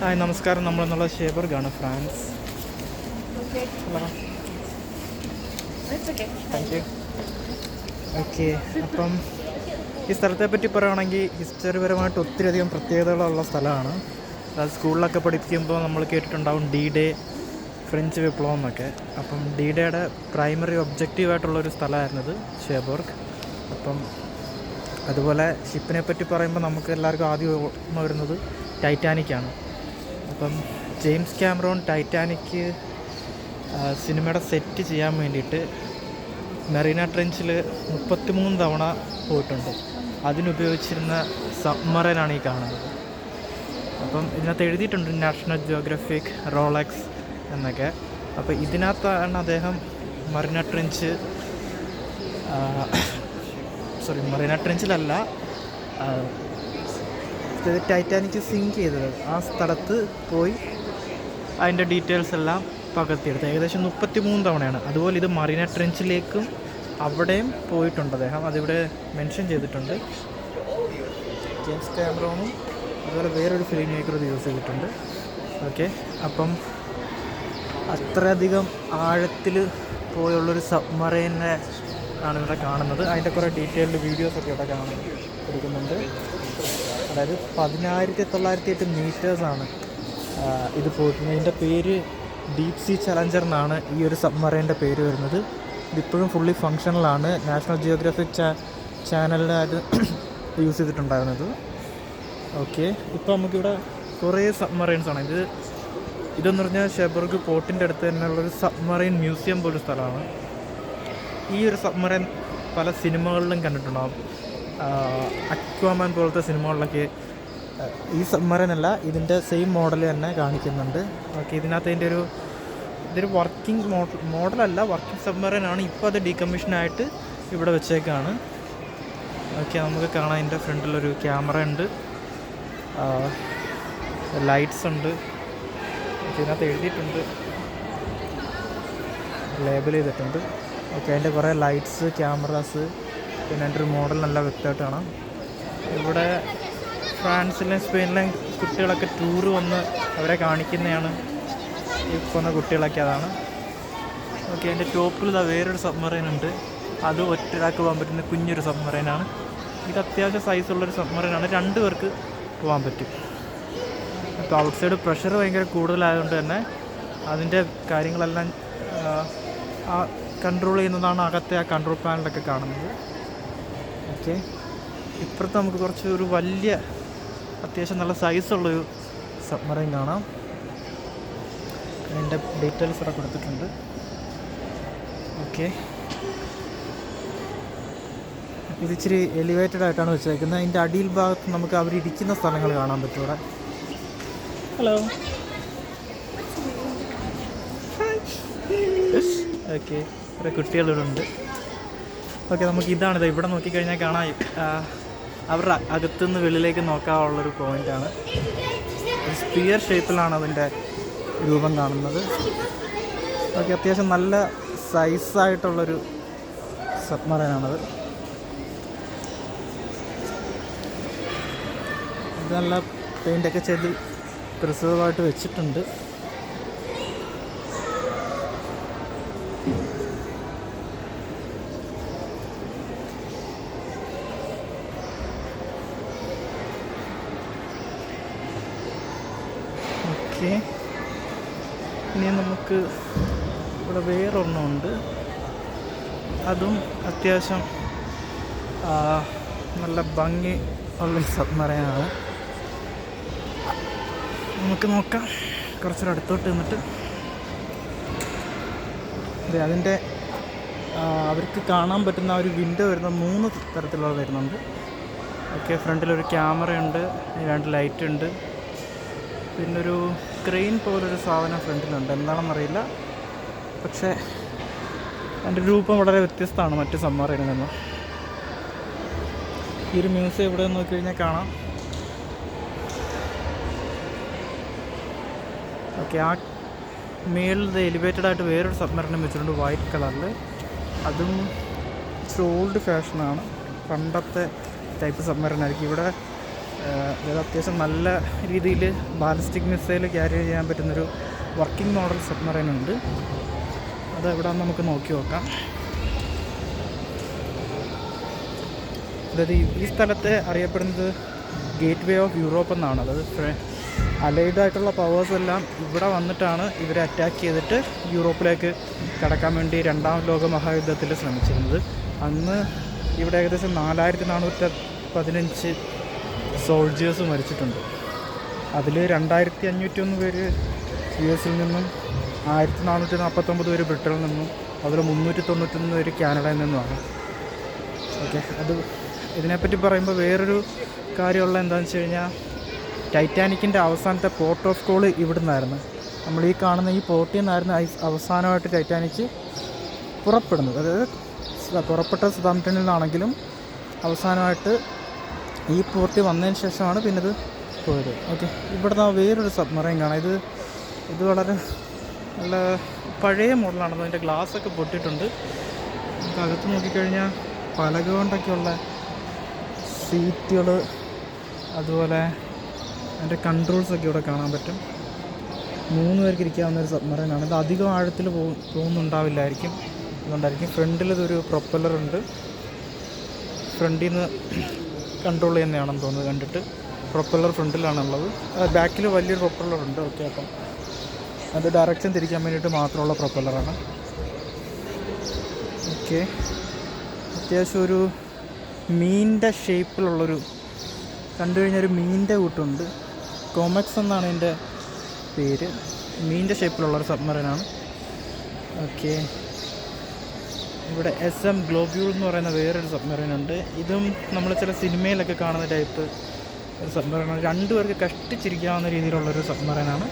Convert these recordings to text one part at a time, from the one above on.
Hi നമസ്കാരം. നമ്മളെന്നുള്ള ഷേബർഗാണ് ഫ്രാൻസ്. താങ്ക് യു ഓക്കെ അപ്പം ഈ സ്ഥലത്തെ പറ്റി പറയുകയാണെങ്കിൽ ഹിസ്റ്ററിപരമായിട്ട് ഒത്തിരി അധികം പ്രത്യേകതകളുള്ള സ്ഥലമാണ്. അത് സ്കൂളിലൊക്കെ പഠിപ്പിക്കുമ്പോൾ നമ്മൾ കേട്ടിട്ടുണ്ടാവും ഡി ഡേ ഫ്രഞ്ച് വിപ്ലവം എന്നൊക്കെ അപ്പം ഡി ഡേയുടെ പ്രൈമറി ഒബ്ജക്റ്റീവായിട്ടുള്ളൊരു സ്ഥലമായിരുന്നത് ഷേബോർഗ്. അപ്പം അതുപോലെ ഷിപ്പിനെ പറ്റി പറയുമ്പോൾ നമുക്ക് എല്ലാവർക്കും ആദ്യം ഓർമ്മ വരുന്നത് ടൈറ്റാനിക്കാണ്. അപ്പം ജെയിംസ് ക്യാമറോൺ ടൈറ്റാനിക്ക് സിനിമയുടെ സെറ്റ് ചെയ്യാൻ വേണ്ടിയിട്ട് മെറീന ട്രെഞ്ചിൽ മുപ്പത്തിമൂന്ന് തവണ പോയിട്ടുണ്ട്. അതിനുപയോഗിച്ചിരുന്ന സബ്മറൈനാണ് ഈ കാണുന്നത്. അപ്പം ഇതിനകത്ത് എഴുതിയിട്ടുണ്ട് നാഷണൽ ജിയോഗ്രഫിക് റോളക്സ് എന്നൊക്കെ. അപ്പോൾ ഇതിനകത്താണ് അദ്ദേഹം മറീന ട്രെഞ്ച് സോറി മറീന ട്രെഞ്ചിലല്ല ഇത് ടൈറ്റാനിക് സിങ്ക് ചെയ്തത്. ആ സ്ഥലത്ത് പോയി അതിന്റെ ഡീറ്റെയിൽസ് എല്ലാം പകർത്തിയെടുത്ത്. ഏകദേശം മുപ്പത്തി മൂന്ന് തവണയാണ്. അതുപോലെ ഇത് മറീന ട്രെഞ്ചിലേക്കും അവിടെയും പോയിട്ടുണ്ട് അദ്ദേഹം. അതിവിടെ മെൻഷൻ ചെയ്തിട്ടുണ്ട്. ജെയിംസ് ക്യാമറോണും അതുപോലെ വേറൊരു ഫിലിം മേക്കർ യൂസ് ചെയ്തിട്ടുണ്ട്. ഓക്കെ അപ്പം അത്രയധികം ആഴത്തിൽ പോയുള്ളൊരു സബ്മറൈനെ ആണ് ഇവിടെ കാണുന്നത്. അതിന്റെ കുറേ ഡീറ്റെയിൽഡ് വീഡിയോസൊക്കെ ഇവിടെ കാണാൻ എടുക്കുന്നുണ്ട്. അതായത് പതിനായിരത്തി തൊള്ളായിരത്തി എട്ട് മീറ്റേഴ്സാണ് ഇത് പോയിട്ടുള്ളത്. ഇതിന്റെ പേര് ഡീപ് സീ ചലഞ്ചർ എന്നാണ് ഈ ഒരു സബ്മറൈന്റെ പേര് വരുന്നത്. ഇതിപ്പോഴും ഫുള്ളി ഫങ്ഷണലാണ് നാഷണൽ ജിയോഗ്രഫിക് ചാ ചാനലിനായിട്ട് യൂസ് ചെയ്തിട്ടുണ്ടായിരുന്നത്. ഓക്കെ ഇപ്പോൾ നമുക്കിവിടെ കുറേ സബ്മറൈൻസ് ആണ്. ഇത് ഇതെന്ന് പറഞ്ഞാൽ ഷെബർഗ് പോർട്ടിന്റെ അടുത്ത് തന്നെയുള്ളൊരു സബ്മറൈൻ മ്യൂസിയം പോലൊരു സ്ഥലമാണ്. ഈ ഒരു സബ്മറൈൻ പല സിനിമകളിലും കണ്ടിട്ടുണ്ടാകും അക്വാമാൻ പോലത്തെ സിനിമകളിലൊക്കെ ഈ സബ്മറൈൻ അല്ല ഇതിന്റെ സെയിം മോഡൽ തന്നെ കാണിക്കുന്നുണ്ട്. ഓക്കെ ഇതിനകത്ത് അതിന്റെ ഒരു ഇതൊരു വർക്കിംഗ് മോഡൽ മോഡലല്ല വർക്കിംഗ് സബ്മറിനാണ് ഇപ്പോൾ അത് ഡീകമ്മീഷനായിട്ട് ഇവിടെ വെച്ചേക്കാണ്. ഓക്കെ നമുക്ക് കാണാം അതിന്റെ ഫ്രണ്ടിലൊരു ക്യാമറ ഉണ്ട്. ലൈറ്റ്സ് ഉണ്ട്. ഇതിനകത്ത് എഴുതിയിട്ടുണ്ട്. ലേബൽ ചെയ്തിട്ടുണ്ട്. ഓക്കെ അതിന്റെ കുറേ ലൈറ്റ്സ് ക്യാമറാസ് പിന്നെ അതിന്റെ ഒരു മോഡൽ നല്ല വ്യക്തമായിട്ട് കാണാം ഇവിടെ ഫ്രാൻസിലെയും സ്പെയിനിലെയും കുട്ടികളൊക്കെ ടൂർ വന്ന് അവരെ കാണിക്കുന്നതാണ്. ഇപ്പോൾ വന്ന കുട്ടികളൊക്കെ അതാണ്. ഓക്കെ എന്റെ ടോപ്പിൽ ഇതാ വേറൊരു സബ്മറൈൻ ഉണ്ട്. അത് ഒറ്റയാൾക്ക് പോകാൻ പറ്റുന്ന കുഞ്ഞൊരു സബ്മറൈനാണ്. ഇത് അത്യാവശ്യം സൈസുള്ളൊരു സബ്മറൈനാണ്. രണ്ട് പേർക്ക് പോകാൻ പറ്റും. അപ്പോൾ ഔട്ട് സൈഡ് പ്രഷർ ഭയങ്കര കൂടുതലായതുകൊണ്ട് തന്നെ അതിന്റെ കാര്യങ്ങളെല്ലാം ആ കൺട്രോൾ ചെയ്യുന്നതാണ് അകത്തെ ആ കൺട്രോൾ പാനലൊക്കെ കാണുന്നത്. ഓക്കെ. ഇപ്പുറത്ത് നമുക്ക് കുറച്ച് ഒരു വലിയ അത്യാവശ്യം നല്ല സൈസുള്ളൊരു സബ്മറൈൻ കാണാം. അതിന്റെ ഡീറ്റെയിൽസ് ഇവിടെ കൊടുത്തിട്ടുണ്ട്. ഓക്കെ. ഇത് ഇച്ചിരി എലിവേറ്റഡ് ആയിട്ടാണ് വെച്ചേക്കുന്നത്. അതിന്റെ അടിയിൽ ഭാഗത്ത് നമുക്ക് അവരിരിക്കുന്ന സ്ഥലങ്ങൾ കാണാൻ പറ്റും ഇവിടെ. ഹലോ ഓക്കെ കുറേ കുട്ടികളിവിടെ ഉണ്ട്. ഓക്കെ നമുക്ക് ഇതാണിത് ഇവിടെ നോക്കിക്കഴിഞ്ഞാൽ കാണാം. അവരുടെ അകത്തുനിന്ന് വെളിയിലേക്ക് നോക്കാനുള്ളൊരു പോയിന്റാണ് സ്പിയർ ഷേപ്പിലാണ് അതിന്റെ രൂപം കാണുന്നത്. ഓക്കെ അത്യാവശ്യം നല്ല സൈസായിട്ടുള്ളൊരു സബ്മറൈനാണത് ഇത് നല്ല പെയിന്റൊക്കെ ചെയ്ത് പ്രിസർവായിട്ട് വെച്ചിട്ടുണ്ട്. ഓക്കെ ഇനി നമുക്ക് ഇവിടെ വേറൊരെണ്ണമുണ്ട് അതും അത്യാവശ്യം നല്ല ഭംഗി ഉള്ള സബ്മറൈനാണ്. നമുക്ക് നോക്കാം. കുറച്ചൊരു അടുത്തോട്ട് നിന്നിട്ട്. അതെ അതിന്റെ അവർക്ക് കാണാൻ പറ്റുന്ന ഒരു വിൻഡോ വരുന്ന മൂന്ന് തരത്തിലുള്ള വരുന്നുണ്ട്. ഓക്കെ ഫ്രണ്ടിലൊരു ക്യാമറയുണ്ട് രണ്ട് ലൈറ്റ് ഉണ്ട്. പിന്നെ ഒരു ക്രെയിൻ പോലൊരു സാധനം ഫ്രണ്ടിലുണ്ട്. എന്താണെന്നറിയില്ല. പക്ഷേ അതിന്റെ രൂപം വളരെ വ്യത്യസ്തമാണ് മറ്റ് സമ്മറിയിൽ നിന്ന്. ഈ ഒരു മ്യൂസിയം ഇവിടെ നോക്കി കഴിഞ്ഞാൽ കാണാം. ഓക്കെ ആ മേളിൽ എലിവേറ്റഡ് ആയിട്ട് വേറൊരു സബ്മറിനും വെച്ചിട്ടുണ്ട് വൈറ്റ് കളറിൽ അതും ഇച്ചിരി ഓൾഡ് ഫാഷനാണ് പണ്ടത്തെ ടൈപ്പ് സബ്മറിനായിരിക്കും. ഇവിടെ അതായത് അത്യാവശ്യം നല്ല രീതിയിൽ ബാലിസ്റ്റിക് മിസൈൽ ക്യാരി ചെയ്യാൻ പറ്റുന്നൊരു വർക്കിംഗ് മോഡൽ സബ്മറൈൻ ഉണ്ട്. അത് എവിടെയാണെന്ന് നമുക്ക് നോക്കി നോക്കാം. അതായത് ഈ സ്ഥലത്തെ അറിയപ്പെടുന്നത് ഗേറ്റ് വേ ഓഫ് യൂറോപ്പ് എന്നാണ്. അതായത് അലൈഡ് ആയിട്ടുള്ള പവേഴ്സ് എല്ലാം ഇവിടെ വന്നിട്ടാണ് ഇവരെ അറ്റാക്ക് ചെയ്തിട്ട് യൂറോപ്പിലേക്ക് കടക്കാൻ വേണ്ടി രണ്ടാം ലോക മഹായുദ്ധത്തിൽ ശ്രമിച്ചിരുന്നത്. അന്ന് ഇവിടെ ഏകദേശം നാലായിരത്തി നാനൂറ്റി പതിനഞ്ച് സോൾജേഴ്സ് മരിച്ചിട്ടുണ്ട്. അതിൽ രണ്ടായിരത്തി അഞ്ഞൂറ്റി ഒന്ന് പേര് യു എസിൽ നിന്നും ആയിരത്തി നാനൂറ്റി നാൽപ്പത്തൊമ്പത് പേര് ബ്രിട്ടനിൽ നിന്നും അതിൽ മുന്നൂറ്റി തൊണ്ണൂറ്റൊന്ന് പേര് കാനഡയിൽ നിന്നുമാണ്. ഓക്കെ അത് ഇതിനെപ്പറ്റി പറയുമ്പോൾ വേറൊരു കാര്യമുള്ള എന്താണെന്ന് വെച്ച് കഴിഞ്ഞാൽ ടൈറ്റാനിക്കിന്റെ അവസാനത്തെ പോർട്ട് ഓഫ് കോൾ ഇവിടുന്നായിരുന്നു. നമ്മൾ ഈ കാണുന്ന ഈ പോർട്ടിൽ നിന്നായിരുന്നു അവസാനമായിട്ട് ടൈറ്റാനിക്ക് പുറപ്പെടുന്നത്. അതായത് പുറപ്പെട്ട സതാംപ്ടണിൽ നിന്നാണെങ്കിലും അവസാനമായിട്ട് ഈ പോർട്ടി വന്നതിന് ശേഷമാണ് പിന്നെ ഇത് പോയത്. ഓക്കെ ഇവിടുന്ന് വേറൊരു സബ്മറൈൻ കാണാം. ഇത് ഇത് വളരെ നല്ല പഴയ മോഡലാണ് അതിന്റെ ഗ്ലാസ് ഒക്കെ പൊട്ടിയിട്ടുണ്ട്. നമുക്ക് അകത്ത് നോക്കിക്കഴിഞ്ഞാൽ പലക കൊണ്ടൊക്കെയുള്ള സീറ്റുകൾ അതുപോലെ അതിന്റെ കൺട്രോൾസൊക്കെ ഇവിടെ കാണാൻ പറ്റും. മൂന്ന് പേർക്ക് ഇരിക്കാവുന്ന ഒരു സബ്മറൈനാണ് ഇത് അധികം ആഴത്തിൽ പോകും പോകുന്നുണ്ടാവില്ലായിരിക്കും. അതുകൊണ്ടായിരിക്കും ഫ്രണ്ടിൽ ഉണ്ട് ഫ്രണ്ടിൽ നിന്ന് കൺട്രോൾ ചെയ്യുന്നതാണെന്ന് തോന്നുന്നത് കണ്ടിട്ട്. പ്രൊപ്പല്ലർ ഫ്രണ്ടിലാണുള്ളത് ബാക്കിൽ വലിയൊരു പ്രൊപ്പല്ലർ ഉണ്ട് ഓക്കെ അപ്പം അത് ഡയറക്ഷൻ തിരിക്കാൻ വേണ്ടിയിട്ട് മാത്രമുള്ള പ്രൊപ്പല്ലറാണ് ഓക്കെ അത്യാവശ്യം ഒരു മീനിന്റെ ഷേപ്പിലുള്ളൊരു കണ്ടു കഴിഞ്ഞാൽ ഒരു മീനിന്റെ കൂട്ടുണ്ട്. കോമക്സ് എന്നാണ് എന്റെ പേര്. മീനിന്റെ ഷേപ്പിലുള്ളൊരു സബ്മറിനാണ് ഓക്കെ ഇവിടെ എസ് എം ഗ്ലോബ്യൂൾ എന്ന് പറയുന്ന വേറൊരു സബ്മറീൻ ഉണ്ട്. ഇതും നമ്മൾ ചില സിനിമയിലൊക്കെ കാണുന്ന ടൈപ്പ് ഒരു സബ്മറീനാണ് രണ്ടുപേർക്ക് കഷ്ടിച്ചിരിക്കാവുന്ന രീതിയിലുള്ളൊരു സബ്മറീനാണ്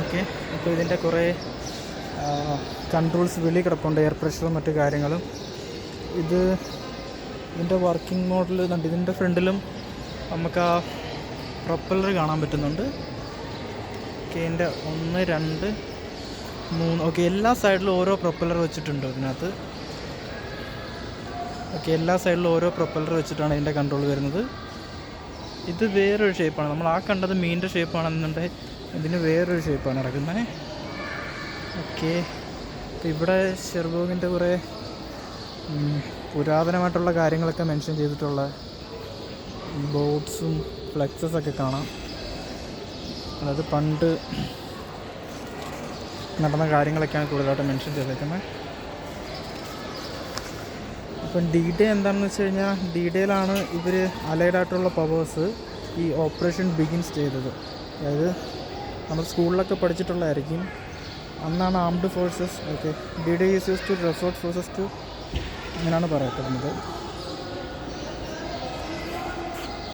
ഓക്കെ അപ്പോൾ ഇതിന്റെ കുറേ കൺട്രോൾസ് വെളി കിടപ്പുണ്ട്. എയർ പ്രഷറും മറ്റു കാര്യങ്ങളും. ഇത് ഇതിന്റെ വർക്കിംഗ് മോഡൽ കണ്ട് ഇതിന്റെ ഫ്രണ്ടിലും നമുക്ക് ആ പ്രൊപ്പല്ലർ കാണാൻ പറ്റുന്നുണ്ട്. ഓക്കെ ഇതിന്റെ ഒന്ന് രണ്ട് മൂന്ന് ഓക്കെ എല്ലാ സൈഡിലും ഓരോ പ്രൊപ്പലർ വെച്ചിട്ടുണ്ട് ഇതിനകത്ത്. ഓക്കെ എല്ലാ സൈഡിലും ഓരോ പ്രൊപ്പലർ വെച്ചിട്ടാണ് ഇതിന്റെ കൺട്രോൾ വരുന്നത്. ഇത് വേറൊരു ഷേപ്പാണ് നമ്മൾ ആ കണ്ടത് മീനിന്റെ ഷേപ്പാണെന്നുണ്ടെങ്കിൽ ഇതിന് വേറൊരു ഷേപ്പാണ് നടക്കുന്നത്. ഓക്കെ ഇവിടെ ഷെർബോഗിന്റെ കുറേ പുരാതനമായിട്ടുള്ള കാര്യങ്ങളൊക്കെ മെൻഷൻ ചെയ്തിട്ടുള്ള ബോട്ട്സും ഫ്ലെക്സസ് ഒക്കെ കാണാം. അതായത് പണ്ട് നടന്ന കാര്യങ്ങളൊക്കെയാണ് കൂടുതലായിട്ട് മെൻഷൻ ചെയ്തേക്കുന്നത് അപ്പം ഡി ഡേ എന്താണെന്ന് വെച്ച് കഴിഞ്ഞാൽ ഡി ഡേയിലാണ് ഇവർ അലൈഡായിട്ടുള്ള പവേഴ്സ് ഈ ഓപ്പറേഷൻ ബിഗിൻസ് ചെയ്തത്. അതായത് നമ്മൾ സ്കൂളിലൊക്കെ പഠിച്ചിട്ടുള്ളതായിരിക്കും. അന്നാണ് armed forces okay D day is use to resort forces to അങ്ങനെയാണ് പറയപ്പെടുന്നത്.